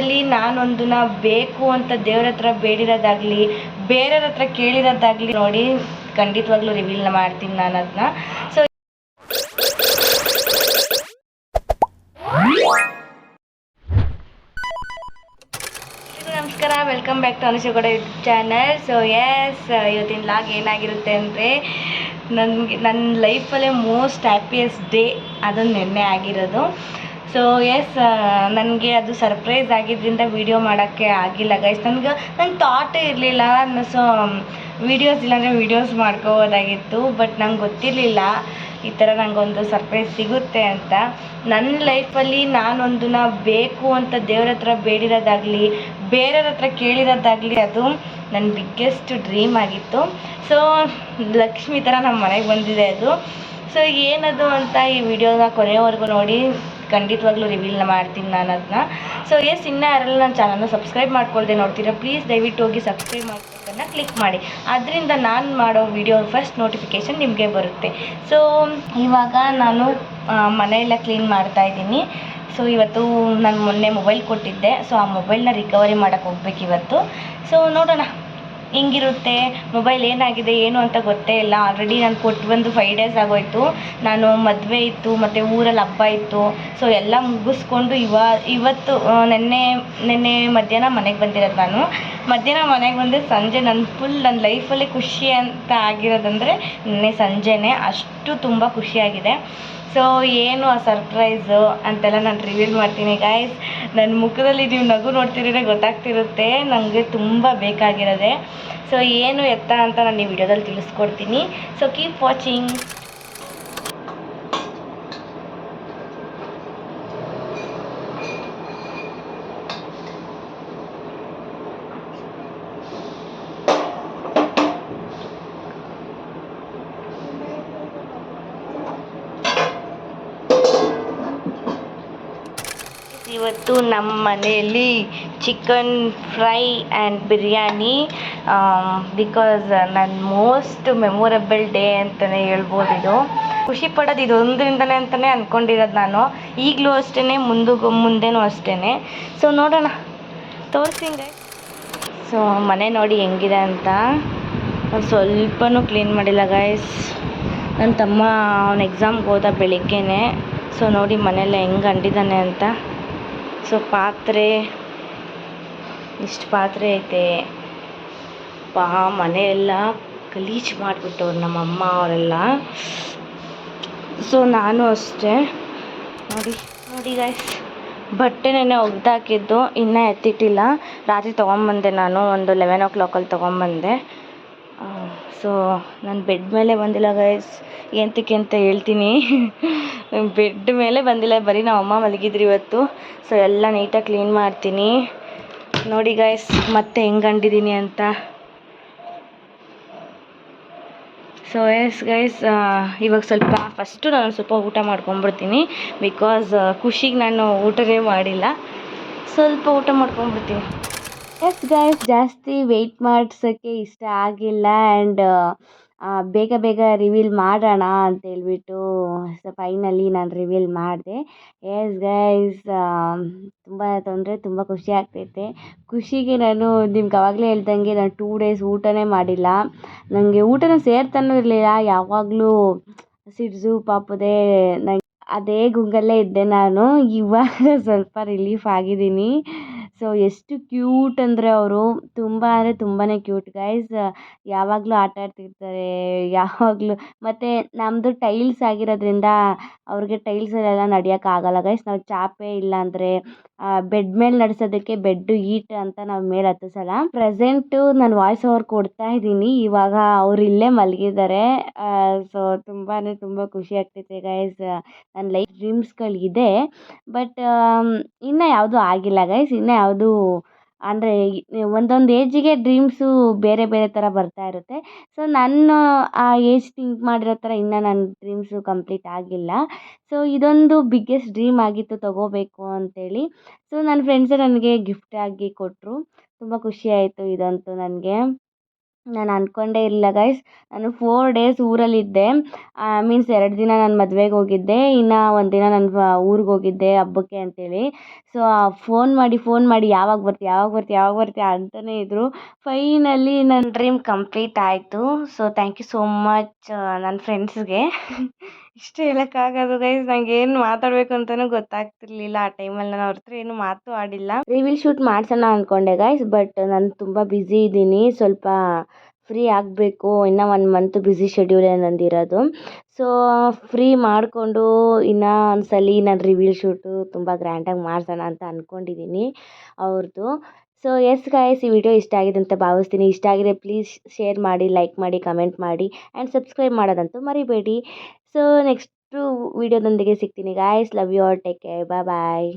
ಲೈಫಲ್ಲಿ ನಾನೊಂದನ್ನ ಬೇಕು ಅಂತ ದೇವ್ರ ಹತ್ರ ಬೇಡಿರೋದಾಗ್ಲಿ, ಬೇರೆಯವ್ರ ಹತ್ರ ಕೇಳಿರೋದಾಗ್ಲಿ ನೋಡಿ, ಖಂಡಿತವಾಗ್ಲೂ ರಿವೀಲ್ ಮಾಡ್ತೀನಿ ನಾನು ಅದನ್ನ ಸೊ ನಮಸ್ಕಾರ. Welcome back to Anusha Gowda YouTube channel so yes ಇವತ್ತಿನ ಲಾಗ್ ಏನಾಗಿರುತ್ತೆ ಅಂದರೆ, ನನಗೆ ನನ್ನ ಲೈಫಲ್ಲೇ ಮೋಸ್ಟ್ ಹ್ಯಾಪಿಯೆಸ್ಟ್ ಡೇ ಅದು ನಿನ್ನೆ ಆಗಿರೋದು. ಸೊ ಎಸ್ ನನಗೆ ಅದು ಸರ್ಪ್ರೈಸ್ ಆಗಿದ್ದರಿಂದ ವೀಡಿಯೋ ಮಾಡೋಕ್ಕೆ ಆಗಿಲ್ಲ ಗೈಸ್ ನನಗೆ ನನ್ನ ಥಾಟೇ ಇರಲಿಲ್ಲ. ಸೊ ವೀಡಿಯೋಸ್ ಇಲ್ಲಾಂದರೆ ವೀಡಿಯೋಸ್ ಮಾಡ್ಕೋಬೋದಾಗಿತ್ತು ಬಟ್ ನಂಗೆ ಗೊತ್ತಿರಲಿಲ್ಲ. ಈ ಥರ ನನಗೊಂದು ಸರ್ಪ್ರೈಸ್ ಸಿಗುತ್ತೆ ಅಂತ. ನನ್ನ ಲೈಫಲ್ಲಿ ನಾನೊಂದನ್ನ ಬೇಕು ಅಂತ ದೇವ್ರ ಹತ್ರ ಬೇಡಿರೋದಾಗಲಿ, ಬೇರೆಯವ್ರ ಹತ್ರ ಕೇಳಿರೋದಾಗಲಿ, ಅದು ನನ್ನ ಬಿಗ್ಗೆಸ್ಟ್ ಡ್ರೀಮ್ ಆಗಿತ್ತು. ಸೊ ಲಕ್ಷ್ಮಿ ಥರ ನಮ್ಮ ಮನೆಗೆ ಬಂದಿದೆ ಅದು. ಸೊ ಏನದು ಅಂತ ಈ ವಿಡಿಯೋನ ಕೊನೆಯವರೆಗೂ ನೋಡಿ. ಖಂಡಿತವಾಗ್ಲೂ ರಿವೀಲ್ ಮಾಡ್ತೀನಿ ನಾನು ಅದನ್ನ ಸೊ ಎಸ್ ಇನ್ನೂ ಯಾರೆಲ್ಲ ನನ್ನ ಚಾನಲ್ನ ಸಬ್ಸ್ಕ್ರೈಬ್ ಮಾಡ್ಕೊಳ್ದೆ ನೋಡ್ತೀರಾ ಪ್ಲೀಸ್ ದಯವಿಟ್ಟು ಹೋಗಿ ಸಬ್ಸ್ಕ್ರೈಬ್ ಮಾಡ್ಕೊಳ್ಳೋದನ್ನು ಕ್ಲಿಕ್ ಮಾಡಿ. ಅದರಿಂದ ನಾನು ಮಾಡೋ ವಿಡಿಯೋ ಫಸ್ಟ್ ನೋಟಿಫಿಕೇಶನ್ ನಿಮಗೆ ಬರುತ್ತೆ. ಸೊ ಇವಾಗ ನಾನು ಮನೆಯೆಲ್ಲ ಕ್ಲೀನ್ ಮಾಡ್ತಾ ಇದ್ದೀನಿ. ಸೊ ಇವತ್ತು ನಾನು ಮೊನ್ನೆ ಮೊಬೈಲ್ ಕೊಟ್ಟಿದ್ದೆ. ಸೊ ಆ ಮೊಬೈಲ್ನ ರಿಕವರಿ ಮಾಡೋಕ್ಕೆ ಹೋಗ್ಬೇಕು ಇವತ್ತು. ಸೊ ನೋಡೋಣ. ಹೆಂಗಿರುತ್ತೆ ಮೊಬೈಲ್ ಏನಾಗಿದೆ, ಏನು ಅಂತ ಗೊತ್ತೇ ಇಲ್ಲ. ಆಲ್ರೆಡಿ ನಾನು ಕೊಟ್ಟು ಬಂದು ಫೈವ್ ಡೇಸ್ ಆಗೋಯಿತು. ನಾನು ಮದುವೆ ಇತ್ತು, ಮತ್ತು ಊರಲ್ಲಿ ಹಬ್ಬ ಇತ್ತು. ಸೊ ಎಲ್ಲ ಮುಗಿಸ್ಕೊಂಡು ಇವ, ಇವತ್ತು ನಿನ್ನೆ, ನೆನ್ನೆ ಮಧ್ಯಾಹ್ನ ಮನೆಗೆ ಬಂದಿರೋದು ನಾನು. ಮಧ್ಯಾಹ್ನ ಮನೆಗೆ ಬಂದು ಸಂಜೆ ನನ್ನ ಫುಲ್ ನನ್ನ ಲೈಫಲ್ಲಿ ಖುಷಿ ಅಂತ ಆಗಿರೋದಂದರೆ ನಿನ್ನೆ ಸಂಜೆನೇ ಅಷ್ಟು ತುಂಬ ಖುಷಿಯಾಗಿದೆ. ಸೊ ಏನು ಆ ಸರ್ಪ್ರೈಸು ಅಂತೆಲ್ಲ ನಾನು ರಿವೀಲ್ ಮಾಡ್ತೀನಿ ಗಾಯ್ಸ್ ನನ್ನ ಮುಖದಲ್ಲಿ ನೀವು ನಗು ನೋಡ್ತಿದ್ರೆ ಗೊತ್ತಾಗ್ತಿರುತ್ತೆ ನನಗೆ ತುಂಬ ಬೇಕಾಗಿರೋದೆ. ಸೊ ಏನು ಎತ್ತ ಅಂತ ನಾನು ಈ ವಿಡಿಯೋದಲ್ಲಿ ತಿಳಿಸ್ಕೊಡ್ತೀನಿ. ಸೊ ಕೀಪ್ ವಾಚಿಂಗ್ ಇವತ್ತು ನಮ್ಮ ಮನೆಯಲ್ಲಿ chicken fry and biryani because ನನ್ನ ಮೋಸ್ಟ್ ಮೆಮೊರಬಲ್ ಡೇ ಅಂತಲೇ ಹೇಳ್ಬೋದು ಇದು. ಖುಷಿ ಪಡೋದು ಇದೊಂದರಿಂದನೇ ಅಂತಲೇ ಅಂದ್ಕೊಂಡಿರೋದು ನಾನು. ಈಗಲೂ ಅಷ್ಟೇ ಮುಂದೆ ಮುಂದೆನೂ ಅಷ್ಟೇ ಸೊ ನೋಡೋಣ. ತೋರಿಸಿಂಗೆ ಸೊ ಮನೆ ನೋಡಿ ಹೆಂಗಿದೆ ಅಂತ. ಸ್ವಲ್ಪನೂ ಕ್ಲೀನ್ ಮಾಡಿಲ್ಲ ಗಾಯ್ಸ್ ನನ್ನ ತಮ್ಮ ಅವನ ಎಕ್ಸಾಮ್ಗೆ ಹೋದ ಬೆಳಿಗ್ಗೆನೆ. ಸೊ ನೋಡಿ ಮನೇಲಿ ಹೆಂಗೆ ಅಂಟಿದ್ದಾನೆ ಅಂತ. ಸೊ ಪಾತ್ರೆ, ಇಷ್ಟು ಪಾತ್ರೆ ಐತೆ. ಪಾ, ಮನೆಯೆಲ್ಲ ಗಲೀಜು ಮಾಡಿಬಿಟ್ಟವ್ರು ನಮ್ಮ ಅಮ್ಮ ಅವರೆಲ್ಲ. ಸೊ ನಾನು ಅಷ್ಟೇ. ನೋಡಿ ನೋಡಿ ಗಾಯ್ಸ್ ಬಟ್ಟೆ ನೆನೆ ಒಗ್ದಾಕಿದ್ದು, ಇನ್ನೂ ಎತ್ತಿಟ್ಟಿಲ್ಲ. ರಾತ್ರಿ ತೊಗೊಂಬಂದೆ ನಾನು, ಒಂದು ಲೆವೆನ್ ಓ ಕ್ಲಾಕಲ್ಲಿ ತೊಗೊಂಬಂದೆ. ಸೊ ನಾನು ಬೆಡ್ ಮೇಲೆ ಬಂದಿಲ್ಲ ಗೈಸ್ ಎಂತಕ್ಕೆ ಅಂತ ಹೇಳ್ತೀನಿ. ಬೆಡ್ ಮೇಲೆ ಬಂದಿಲ್ಲ, ಬರೀ ನಮ್ಮ ಅಮ್ಮ ಮಲಗಿದ್ರು ಇವತ್ತು. ಸೊ ಎಲ್ಲ ನೀಟಾಗಿ ಕ್ಲೀನ್ ಮಾಡ್ತೀನಿ. ನೋಡಿ ಗೈಸ್ ಮತ್ತೆ ಹೆಂಗೆ ಅಂಡಿದ್ದೀನಿ ಅಂತ. ಸೊ ಎಸ್ ಗೈಸ್ ಇವಾಗ ಸ್ವಲ್ಪ ಫಸ್ಟು ನಾನು ಸ್ವಲ್ಪ ಊಟ ಮಾಡ್ಕೊಂಬಿಡ್ತೀನಿ ಬಿಕಾಸ್ ಖುಷಿಗೆ ನಾನು ಊಟವೇ ಮಾಡಿಲ್ಲ. ಸ್ವಲ್ಪ ಊಟ ಮಾಡ್ಕೊಂಬಿಡ್ತೀನಿ ಎಸ್ ಗೈಸ್ ಜಾಸ್ತಿ ವೆಯ್ಟ್ ಮಾಡ್ಸೋಕ್ಕೆ ಇಷ್ಟ ಆಗಿಲ್ಲ ಆ್ಯಂಡ್ ಬೇಗ ಬೇಗ ರಿವೀಲ್ ಮಾಡೋಣ ಅಂತ ಹೇಳ್ಬಿಟ್ಟು ಸೊ ಫೈನಲಿ ನಾನು ರಿವೀಲ್ ಮಾಡಿದೆ. ಎಸ್ ಗೈಸ್ ತುಂಬ ತೊಂದರೆ, ತುಂಬ ಖುಷಿ ಆಗ್ತೈತೆ. ಖುಷಿಗೆ ನಾನು ನಿಮ್ಗೆ ಅವಾಗಲೇ ಹೇಳ್ದಂಗೆ ನಾನು ಟೂ ಡೇಸ್ ಊಟನೇ ಮಾಡಿಲ್ಲ. ನನಗೆ ಊಟನೂ ಸೇರ್ತಾನೂ ಇರಲಿಲ್ಲ. ಯಾವಾಗಲೂ ಸಿಡ್ಸು, ಪಾಪದೇ, ನಂಗೆ ಅದೇ ಗುಂಗಲ್ಲೇ ಇದ್ದೆ ನಾನು. ಇವಾಗ ಸ್ವಲ್ಪ ರಿಲೀಫ್ ಆಗಿದ್ದೀನಿ. ಸೊ, ಎಷ್ಟು ಕ್ಯೂಟ್ ಅಂದರೆ ಅವರು. ತುಂಬ ಅಂದರೆ ತುಂಬಾ ಕ್ಯೂಟ್. ಗೈಸ್, ಯಾವಾಗಲೂ ಆಟ ಆಡ್ತಿರ್ತಾರೆ, ಯಾವಾಗಲೂ. ಮತ್ತು ನಮ್ಮದು ಟೈಲ್ಸ್ ಆಗಿರೋದ್ರಿಂದ ಅವ್ರಿಗೆ ಟೈಲ್ಸಲ್ಲೆಲ್ಲ ನಡೆಯೋಕ್ಕಾಗಲ್ಲ ಗೈಸ್, ನಾವು ಚಾಪೆ ಇಲ್ಲಾಂದರೆ ಬೆಡ್ ಮೇಲೆ ನಡೆಸೋದಕ್ಕೆ ಬೆಡ್ಡು, ಈಟ್ ಅಂತ ನಾವು ಮೇಲೆ ಹತ್ತಿಸಲ್ಲ. ಪ್ರೆಸೆಂಟು ನಾನು ವಾಯ್ಸ್ ಓವರ್ ಕೊಡ್ತಾ ಇದ್ದೀನಿ. ಇವಾಗ ಅವ್ರು ಇಲ್ಲೇ ಮಲಗಿದ್ದಾರೆ. ಸೊ ತುಂಬಾ ತುಂಬ ಖುಷಿ ಆಗ್ತೈತೆ ಗೈಸ್. ನನ್ನ ಲೈಫ್ ಡ್ರೀಮ್ಸ್ಗಳಿದೆ. ಬಟ್ ಇನ್ನೂ ಯಾವುದೂ ಆಗಿಲ್ಲ ಗೈಸ್. ಇನ್ನೂ ಯಾವುದೂ ಅಂದರೆ ಒಂದೊಂದು ಏಜಿಗೆ ಡ್ರೀಮ್ಸು ಬೇರೆ ಬೇರೆ ಥರ ಬರ್ತಾ ಇರುತ್ತೆ. ಸೊ, ನನ್ನ ಆ ಏಜ್ ಥಿಂಕ್ ಮಾಡಿರೋ ಥರ ಇನ್ನೂ ನನ್ನ ಡ್ರೀಮ್ಸು ಕಂಪ್ಲೀಟ್ ಆಗಿಲ್ಲ. ಸೊ, ಇದೊಂದು ಬಿಗ್ಗೆಸ್ಟ್ ಡ್ರೀಮ್ ಆಗಿತ್ತು ತೊಗೋಬೇಕು ಅಂತೇಳಿ. ಸೊ ನನ್ನ ಫ್ರೆಂಡ್ಸೇ ನನಗೆ ಗಿಫ್ಟಾಗಿ ಕೊಟ್ಟರು ತುಂಬ ಖುಷಿ ಆಯಿತು ಇದಂತೂ ನನಗೆ. ನಾನು ಅಂದ್ಕೊಂಡೇ ಇರಲಿಲ್ಲ ಗೈಸ್ ನಾನು ಫೋರ್ ಡೇಸ್ ಊರಲ್ಲಿದ್ದೆ. ಮೀನ್ಸ್ ಎರಡು ದಿನ ನಾನು ಮದ್ವೆಗೆ ಹೋಗಿದ್ದೆ. ಇನ್ನು ಒಂದು ದಿನ ನಾನು ಊರಿಗೆ ಹೋಗಿದ್ದೆ ಹಬ್ಬಕ್ಕೆ ಅಂತೇಳಿ. ಸೊ ಫೋನ್ ಮಾಡಿ ಫೋನ್ ಮಾಡಿ ಯಾವಾಗ ಬರ್ತೀಯ ಯಾವಾಗ ಬರ್ತೀಯ ಯಾವಾಗ ಬರ್ತೀಯ ಅಂತಲೇ ಇದ್ದರು ಫೈನಲಿ ನನ್ನ ಡ್ರೀಮ್ ಕಂಪ್ಲೀಟ್ ಆಯಿತು. So thank you so much ನನ್ನ ಫ್ರೆಂಡ್ಸ್ಗೆ ಇಷ್ಟು ಹೇಳೋಕ್ಕಾಗೋದು ಗೈಸ್ ನಂಗೆ ಏನು ಮಾತಾಡಬೇಕು ಅಂತಲೂ ಗೊತ್ತಾಗ್ತಿರ್ಲಿಲ್ಲ. ಆ ಟೈಮಲ್ಲಿ ನಾನು ಅವ್ರ ಹತ್ರ ಏನು ಮಾತು ಆಡಿಲ್ಲ. ರಿವೀಲ್ ಶೂಟ್ ಮಾಡ್ಸೋಣ ಅಂದ್ಕೊಂಡೆ ಗೈಸ್ ಬಟ್ ನಾನು ತುಂಬ ಬ್ಯುಸಿ ಇದ್ದೀನಿ. ಸ್ವಲ್ಪ ಫ್ರೀ ಆಗಬೇಕು. ಇನ್ನೂ ಒನ್ ಮಂತ್ ಬ್ಯುಸಿ ಶೆಡ್ಯೂಲ್ ಏನಂದಿರೋದು ಸೊ ಫ್ರೀ ಮಾಡಿಕೊಂಡು ಇನ್ನೂ ಒಂದು ಸಲ ನಾನು ರಿವೀಲ್ ಶೂಟು ತುಂಬ ಗ್ರ್ಯಾಂಡಾಗಿ ಮಾಡ್ಸೋಣ ಅಂತ ಅಂದ್ಕೊಂಡಿದ್ದೀನಿ ಅವ್ರದ್ದು ಸೊ ಎಸ್ ಗಾಯ್ಸ್ ಈ ವಿಡಿಯೋ ಇಷ್ಟ ಆಗಿದೆ ಅಂತ ಭಾವಿಸ್ತೀನಿ. ಇಷ್ಟ ಆಗಿದೆ ಪ್ಲೀಸ್ ಶೇರ್ ಮಾಡಿ ಲೈಕ್ ಮಾಡಿ ಕಮೆಂಟ್ ಮಾಡಿ ಆ್ಯಂಡ್ ಸಬ್ಸ್ಕ್ರೈಬ್ ಮಾಡೋದಂತೂ ಮರಿಬೇಡಿ. ಸೊ ನೆಕ್ಸ್ಟು ವಿಡಿಯೋದೊಂದಿಗೆ ಸಿಗ್ತೀನಿ guys love you or take care bye bye